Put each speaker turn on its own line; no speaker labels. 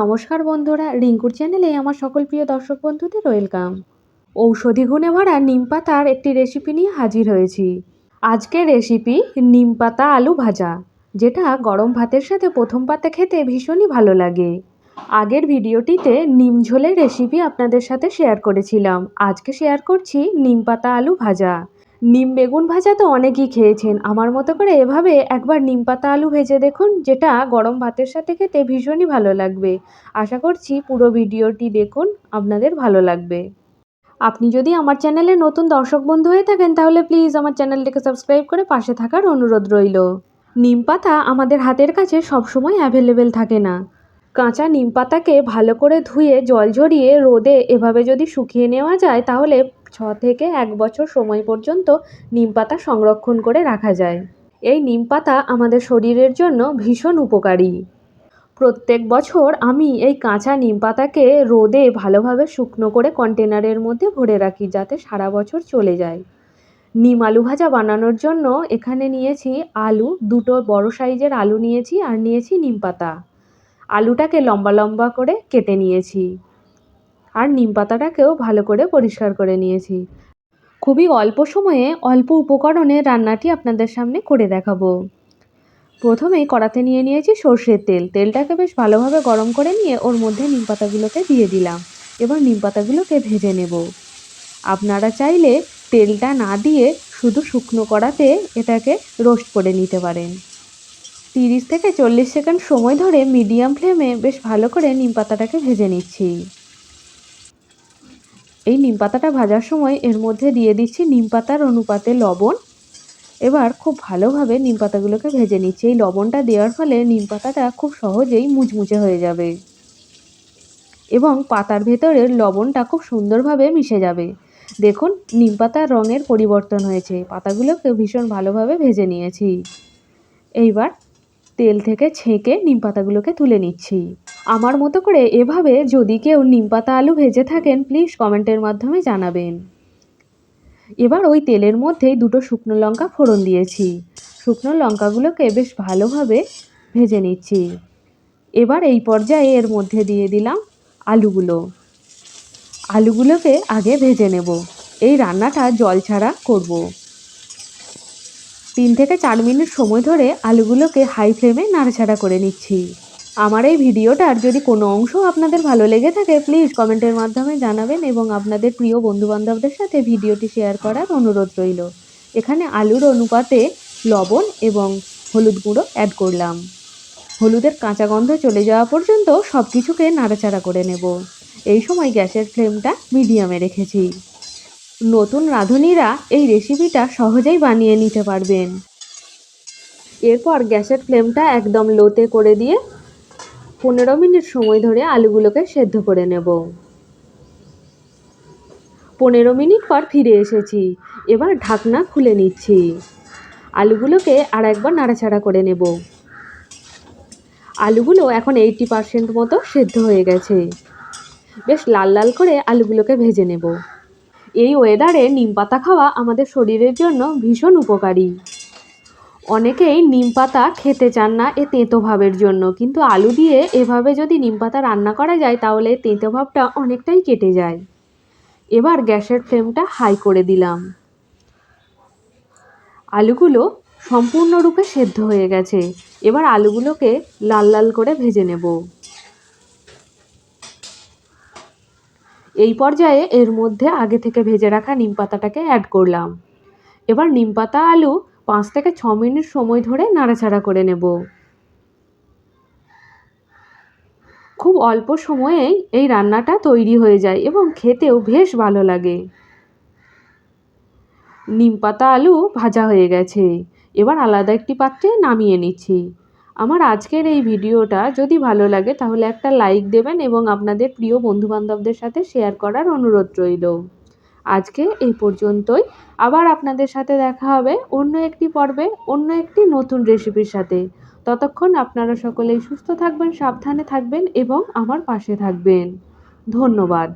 নমস্কার বন্ধুরা, রিঙ্কুর চ্যানেলে আমার সকল প্রিয় দর্শক বন্ধুদের ওয়েলকাম। ঔষধি গুণে ভরা নিম পাতার একটি রেসিপি নিয়ে হাজির হয়েছি। আজকের রেসিপি নিম পাতা আলু ভাজা, যেটা গরম ভাতের সাথে প্রথম পাতে খেতে ভীষণই ভালো লাগে। আগের ভিডিওটিতে নিম ঝোলের রেসিপি আপনাদের সাথে শেয়ার করেছিলাম। আজকে শেয়ার করছি নিম পাতা আলু ভাজা। নিম বেগুন ভাজা তো অনেকেই খেয়েছেন। আমার মতো করে এভাবে একবার নিম পাতা আলু ভেজে দেখুন, যেটা গরম ভাতের সাথে খেতে ভীষণই ভালো লাগবে। আশা করছি পুরো ভিডিওটি দেখুন, আপনাদের ভালো লাগবে। আপনি যদি আমার চ্যানেলে নতুন দর্শক বন্ধু হয়ে থাকেন, তাহলে প্লিজ আমার চ্যানেলটিকে সাবস্ক্রাইব করে পাশে থাকার অনুরোধ রইল। নিম পাতা আমাদের হাতের কাছে সবসময় অ্যাভেলেবেল থাকে না। কাঁচা নিম পাতাকে ভালো করে ধুয়ে জল ঝরিয়ে রোদে এভাবে যদি শুকিয়ে নেওয়া যায়, তাহলে ছ থেকে এক বছর সময় পর্যন্ত নিম পাতা সংরক্ষণ করে রাখা যায়। এই নিম পাতা আমাদের শরীরের জন্য ভীষণ উপকারী। প্রত্যেক বছর আমি এই কাঁচা নিম পাতাকে রোদে ভালোভাবে শুকনো করে কন্টেনারের মধ্যে ভরে রাখি যাতে সারা বছর চলে যায়। নিম আলু ভাজা বানানোর জন্য এখানে নিয়েছি আলু, দুটো বড় সাইজের আলু নিয়েছি আর নিয়েছি নিম পাতা। আলুটাকে লম্বা লম্বা করে কেটে নিয়েছি। আর নিম পাতাটাকেও ভালো করে পরিষ্কার করে নিয়েছি। খুবই অল্প সময়ে অল্প উপকরণে রান্নাটি আপনাদের সামনে করে দেখাবো। প্রথমেই কড়াতে নিয়ে নিয়েছি সর্ষের তেল। তেলটাকে বেশ ভালোভাবে গরম করে নিয়ে ওর মধ্যে নিম পাতাগুলোকে দিয়ে দিলাম। এবার নিম পাতাগুলোকে ভেজে নেব। আপনারা চাইলে তেলটা না দিয়ে শুধু শুকনো কড়াতে এটাকে রোস্ট করে নিতে পারেন। তিরিশ থেকে চল্লিশ সেকেন্ড সময় ধরে মিডিয়াম ফ্লেমে বেশ ভালো করে নিম পাতাটাকে ভেজে নিচ্ছি। এই নিম পাতাটা ভাজার সময় এর মধ্যে দিয়ে দিচ্ছি নিম পাতার অনুপাতে লবণ। এবার খুব ভালোভাবে নিম পাতাগুলোকে ভেজে নিচ্ছি। এই লবণটা দেওয়ার ফলে নিম পাতাটা খুব সহজেই মুচমুচে হয়ে যাবে। এবং পাতার ভেতরের লবণটা খুব সুন্দরভাবে মিশে যাবে। দেখুন, নিম পাতার রঙের পরিবর্তন হয়েছে। পাতাগুলোকে ভীষণ ভালোভাবে ভেজে নিয়েছি। এইবার তেল থেকে ছেঁকে নিম পাতাগুলোকে তুলে নিচ্ছি। আমার মতো করে এভাবে যদি কেউ নিম পাতা আলু ভেজে থাকেন প্লিজ কমেন্টের মাধ্যমে জানাবেন। এবার ওই তেলের মধ্যেই দুটো শুকনো লঙ্কা ফোড়ন দিয়েছি। শুকনো লঙ্কাগুলোকে বেশ ভালোভাবে ভেজে নিচ্ছি। এবার এই পর্যায়ে এর মধ্যে দিয়ে দিলাম আলুগুলো। আলুগুলোকে আগে ভেজে নেব। এই রান্নাটা জল ছাড়া করব। তিন থেকে চার মিনিট সময় ধরে আলুগুলোকে হাই ফ্লেমে নাড়াচাড়া করে নিচ্ছি। আমার এই ভিডিওটার যদি কোনো অংশ আপনাদের ভালো লেগে থাকে প্লিজ কমেন্টের মাধ্যমে জানাবেন এবং আপনাদের প্রিয় বন্ধুবান্ধবদের সাথে ভিডিওটি শেয়ার করার অনুরোধ রইল। এখানে আলুর অনুপাতে লবণ এবং হলুদ গুঁড়ো অ্যাড করলাম। হলুদের কাঁচা গন্ধ চলে যাওয়া পর্যন্ত সব কিছুকে নাড়াচাড়া করে নেব। এই সময় গ্যাসের ফ্লেমটা মিডিয়ামে রেখেছি। নতুন রাঁধুনিরা এই রেসিপিটা সহজেই বানিয়ে নিতে পারবেন। এরপর গ্যাসের ফ্লেমটা একদম লোতে করে দিয়ে পনেরো মিনিট সময় ধরে আলুগুলোকে সেদ্ধ করে নেব। পনেরো মিনিট পর ফিরে এসেছি। এবার ঢাকনা খুলে নিচ্ছি। আলুগুলোকে আর একবার নাড়াচাড়া করে নেব। আলুগুলো এখন এইটি পারসেন্ট মতো সেদ্ধ হয়ে গেছে। বেশ লাল লাল করে আলুগুলোকে ভেজে নেব। এই ওয়েদারে নিম পাতা খাওয়া আমাদের শরীরের জন্য ভীষণ উপকারী। অনেকেই নিম পাতা খেতে চান না এ তেঁতো ভাবের জন্য। কিন্তু আলু দিয়ে এভাবে যদি নিম পাতা রান্না করা যায়, তাহলে তেঁতো ভাবটা অনেকটাই কেটে যায়। এবার গ্যাসের ফ্লেমটা হাই করে দিলাম। আলুগুলো সম্পূর্ণরূপে সেদ্ধ হয়ে গেছে। এবার আলুগুলোকে লাল লাল করে ভেজে নেব। এই পর্যায়ে এর মধ্যে আগে থেকে ভেজে রাখা নিম পাতাটাকে অ্যাড করলাম। এবার নিম পাতা, আলু পাঁচ থেকে ছ মিনিট সময় ধরে নাড়াচাড়া করে নেব। খুব অল্প সময়েই এই রান্নাটা তৈরি হয়ে যায় এবং খেতেও বেশ ভালো লাগে। নিম পাতা, আলু ভাজা হয়ে গেছে। এবার আলাদা একটি পাত্রে নামিয়ে নিচ্ছি। আমার আজকের এই ভিডিওটা যদি ভালো লাগে তাহলে একটা লাইক দেবেন এবং আপনাদের প্রিয় বন্ধুবান্ধবদের সাথে শেয়ার করার অনুরোধ রইল। আজকে এই পর্যন্তই। আবার আপনাদের সাথে দেখা হবে অন্য একটি পর্বে, অন্য একটি নতুন রেসিপির সাথে। ততক্ষণ আপনারা সকলেই সুস্থ থাকবেন, সাবধানে থাকবেন এবং আমার পাশে থাকবেন। ধন্যবাদ।